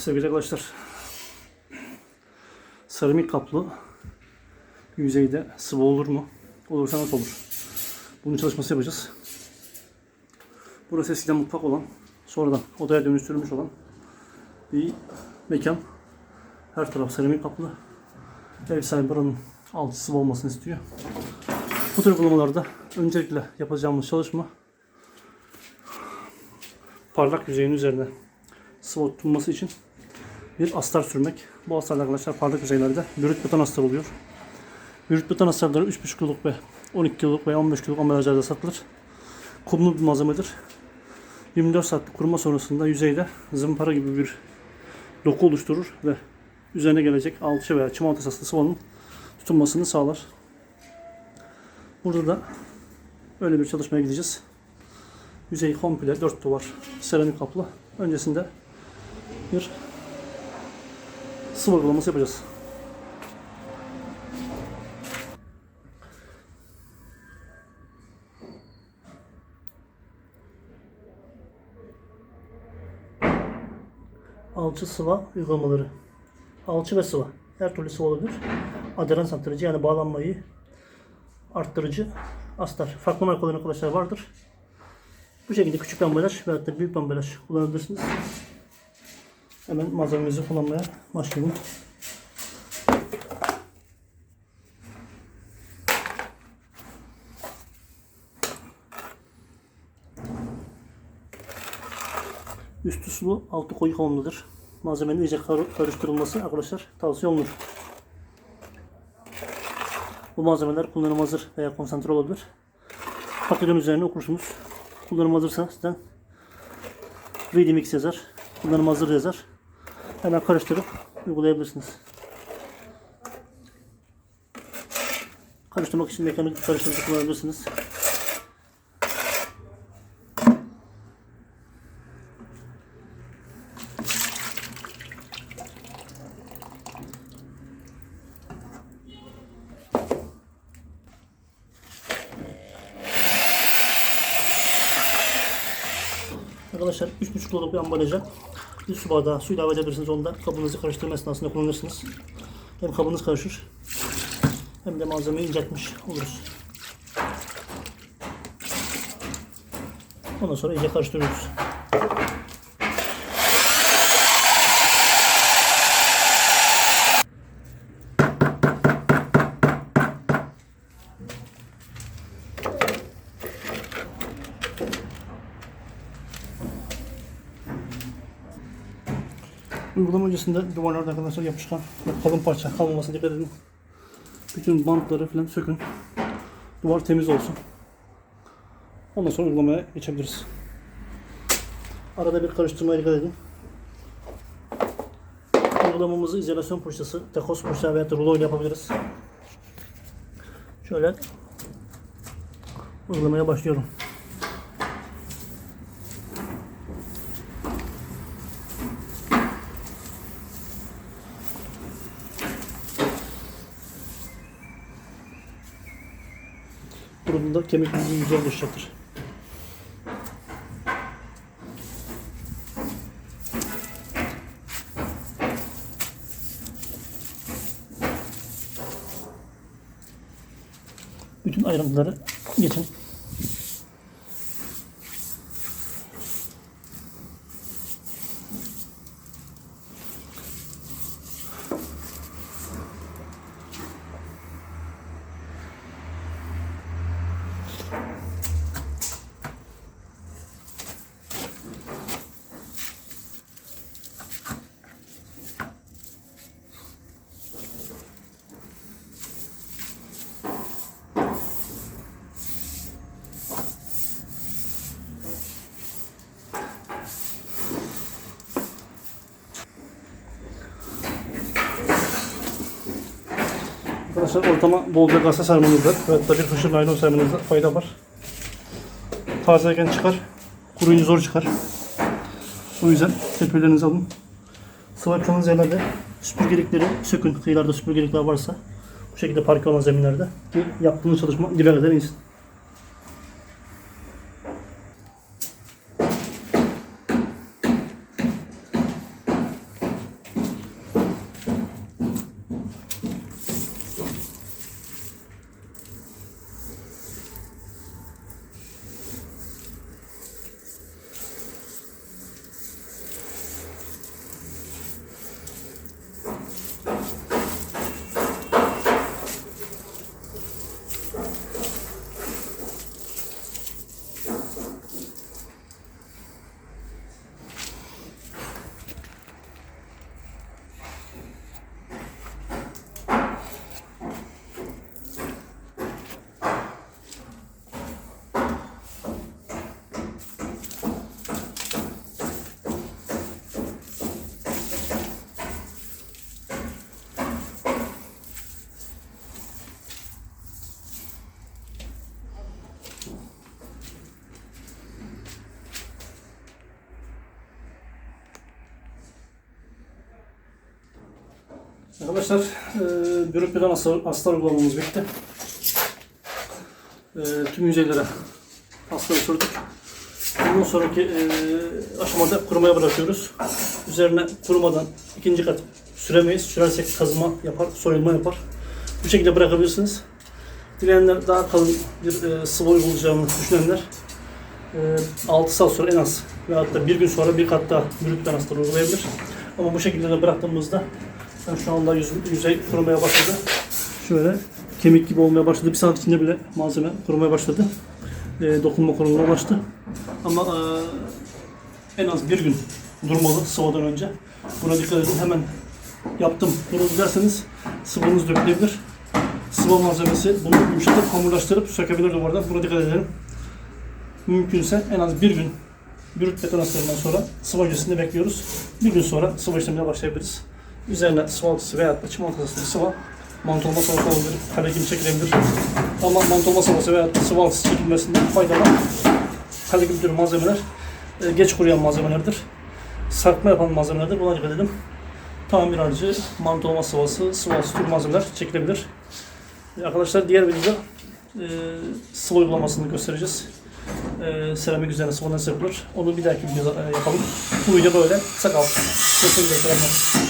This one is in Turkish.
Sevgili arkadaşlar, seramik kaplı yüzeyde sıvı olur mu? Olursa nasıl olur? Bunun çalışması yapacağız. Burası eskiden mutfak olan, sonradan odaya dönüştürülmüş olan bir mekan. Her taraf seramik kaplı. Ev sahibi buranın altı sıvı olmasını istiyor. Bu tür uygulamalarda öncelikle yapacağımız çalışma parlak yüzeyin üzerine sıvı tutulması için bir astar sürmek. Bu astarlar arkadaşlar parlak yüzeylerde bürüt beton astar oluyor. Bürüt beton astarları 3,5 kiloluk ve 12 kiloluk veya 15 kiloluk ambalajlarda satılır. Kumlu bir malzemedir. 24 saatlik kuruma sonrasında yüzeyde zımpara gibi bir doku oluşturur ve üzerine gelecek alçı veya çimento esaslı sıvanın tutunmasını sağlar. Burada da öyle bir çalışmaya gideceğiz. Yüzey komple 4 duvar seramik kaplı. Öncesinde bir sıvı uygulaması yapacağız. Alçı sıva uygulamaları. Alçı ve sıva. Her türlü sıva olabilir. Aderans arttırıcı yani bağlanmayı arttırıcı astar. Farklı markaların arkadaşlar vardır. Bu şekilde küçük ambalaj veyahut da büyük ambalaj kullanabilirsiniz. Hemen malzememizi kullanmaya başlayalım. Üstü sulu, altı koyu kavanozadır. Malzemenin iyice kar- karıştırılması arkadaşlar tavsiye olunur. Bu malzemeler kullanım hazır veya konsantre olabilir. Paketin üzerine okursunuz. Kullanım hazırsa sizden ready mix yazar. Kullanım hazır yazar. Hemen karıştırıp uygulayabilirsiniz. Karıştırmak için mekanik karıştırıcı kullanabilirsiniz. Arkadaşlar 3,5 kiloluk bir ambalaja bir su bardağı su ilave edebilirsiniz. Onu da kabınızı karıştırma esnasında kullanırsınız. Hem kabınız karışır hem de malzemeyi inceltmiş oluruz. Ondan sonra iyice karıştırıyoruz. Uygulama öncesinde duvarlarda arkadaşlar yapışkan kalın parça kalmamasına dikkat edin. Bütün bantları falan sökün. Duvar temiz olsun. Ondan sonra uygulamaya geçebiliriz. Arada bir karıştırmaya dikkat edin. Uygulamamızı izolasyon fırçası, takoz fırça veya rulo ile yapabiliriz. Şöyle uygulamaya başlıyorum. Burada kemik yüzey oluşacaktır. Bütün ayrıntıları geçin. Arkadaşlar ortama bolca gazete sarmanızda ve da bir fışır naylon sarmanızda fayda var. Tazeyken çıkar, kuruyunca zor çıkar. O yüzden tedbirlerinizi alın. Sıvı yapacağınız yerlerde süpürgelikleri sökün. Kıyılarda süpürgelikler varsa bu şekilde parke olan zeminlerde ki yaptığınız çalışma dibe kadar insin. Arkadaşlar e, beton astar, astar uygulamamız bitti. E, tüm yüzeylere astarı sürdük. Bundan sonraki e, aşamada kurumaya bırakıyoruz. Üzerine kurumadan ikinci kat süremeyiz. Sürersek kazıma yapar, soyulma yapar. Bu şekilde bırakabilirsiniz. Dileyenler daha kalın bir e, sıvı uygulayacağını düşünenler e, 6 saat sonra en az veyahut da bir gün sonra bir kat daha bürüt beton astar uygulayabilir. Ama bu şekilde de bıraktığımızda yani şu anda yüz, yüzey kurumaya başladı. Şöyle kemik gibi olmaya başladı. Bir saat içinde bile malzeme kurumaya başladı. E, dokunma kurumuna ulaştı. Ama e, en az bir gün durmalı sıvadan önce. Buna dikkat edin. Hemen yaptım durun derseniz sıvınız dökülebilir. Sıva malzemesi bunu yumuşatıp hamurlaştırıp sökebilir duvardan. Buna dikkat edelim. Mümkünse en az bir gün brüt beton sonra sıva öncesinde bekliyoruz. Bir gün sonra sıva işlemine başlayabiliriz. Üzerine sıva altısı veya da çimento sıva mantolma sıvası olabilir, kare gibi çekilebilir. Ama mantolma sıvası veya da sıva altısı çekilmesinde faydalı. Kale gibi tür malzemeler e, geç kuruyan malzemelerdir. Sarkma yapan malzemelerdir. Buna dikkat edin. Tamir harcı, mantolma sıvası, sıvı altısı tür malzemeler çekilebilir. E, Arkadaşlar diğer videoda e, sıvı uygulamasını göstereceğiz. E, seramik üzerine sıvı nasıl yapılır? Onu bir dahaki videoda e, yapalım. Bu video böyle. Sakal. Kesinlikle selamlar.